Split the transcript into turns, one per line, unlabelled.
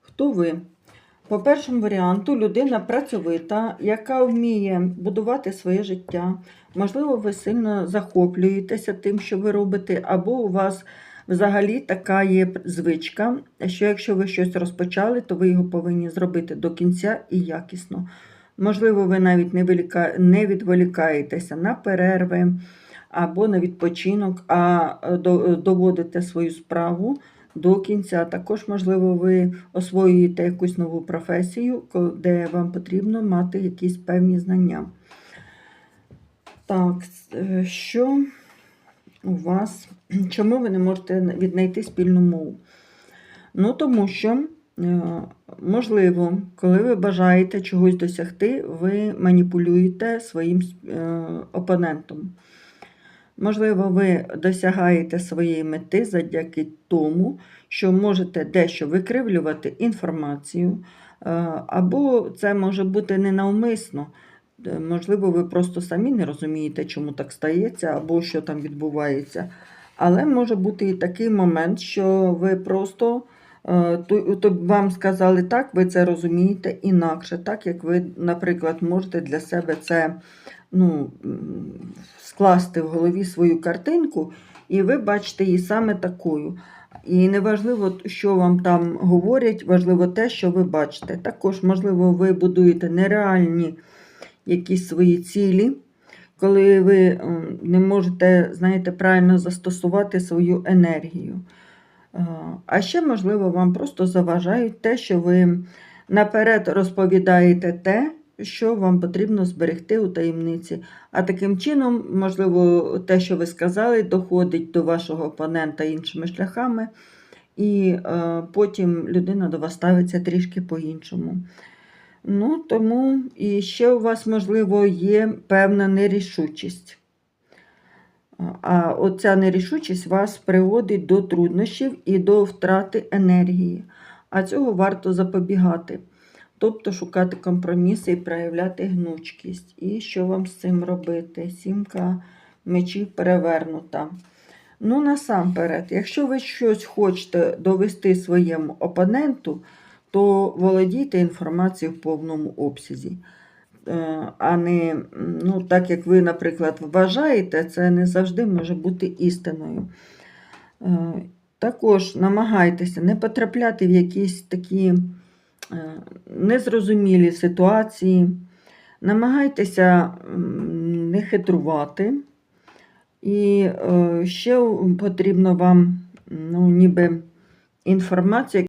Хто ви? По першому варіанту людина працьовита, яка вміє будувати своє життя. Можливо, ви сильно захоплюєтеся тим, що ви робите, або у вас взагалі така є звичка, що якщо ви щось розпочали, то ви його повинні зробити до кінця і якісно. Можливо, ви навіть не, відволікаєтеся на перерви або на відпочинок, а е, доводите свою справу до кінця. Також, можливо, ви освоюєте якусь нову професію, де вам потрібно мати якісь певні знання. Так, е, що у вас? Чому ви не можете віднайти спільну мову? Ну, тому що, е, можливо, коли ви бажаєте чогось досягти, ви маніпулюєте своїм е, опонентом. Можливо, ви досягаєте своєї мети завдяки тому, що можете дещо викривлювати інформацію, е, або це може бути ненавмисно. Е, Можливо, ви просто самі не розумієте, чому так стається, або що там відбувається. Але може бути і такий момент, що ви просто то, то вам сказали так, ви це розумієте інакше, так як ви, наприклад, можете для себе це ну, скласти в голові свою картинку, і ви бачите її саме такою. І неважливо, що вам там говорять, важливо те, що ви бачите. Також, можливо, ви будуєте нереальні якісь свої цілі, коли ви не можете, знаєте, правильно застосувати свою енергію. Е, А ще, можливо, вам просто заважають те, що ви наперед розповідаєте те, що вам потрібно зберегти у таємниці. А таким чином, можливо, те, що ви сказали, доходить до вашого опонента іншими шляхами, і е, потім людина до вас ставиться трішки по-іншому. Ну, тому і ще у вас, можливо, є певна нерішучість. А оця нерішучість вас приводить до труднощів і до втрати енергії. А цього варто запобігати. Тобто шукати компроміси і проявляти гнучкість. І що вам з цим робити? Сімка мечів перевернута. Ну, насамперед, якщо ви щось хочете довести своєму опоненту, то володійте інформацією в повному обсязі. Е, А не ну, так, як ви, наприклад, вважаєте, це не завжди може бути істиною. Е, Також намагайтеся не потрапляти в якісь такі е, незрозумілі ситуації. Намагайтеся не хитрувати. І ще потрібно вам ну, ніби інформація.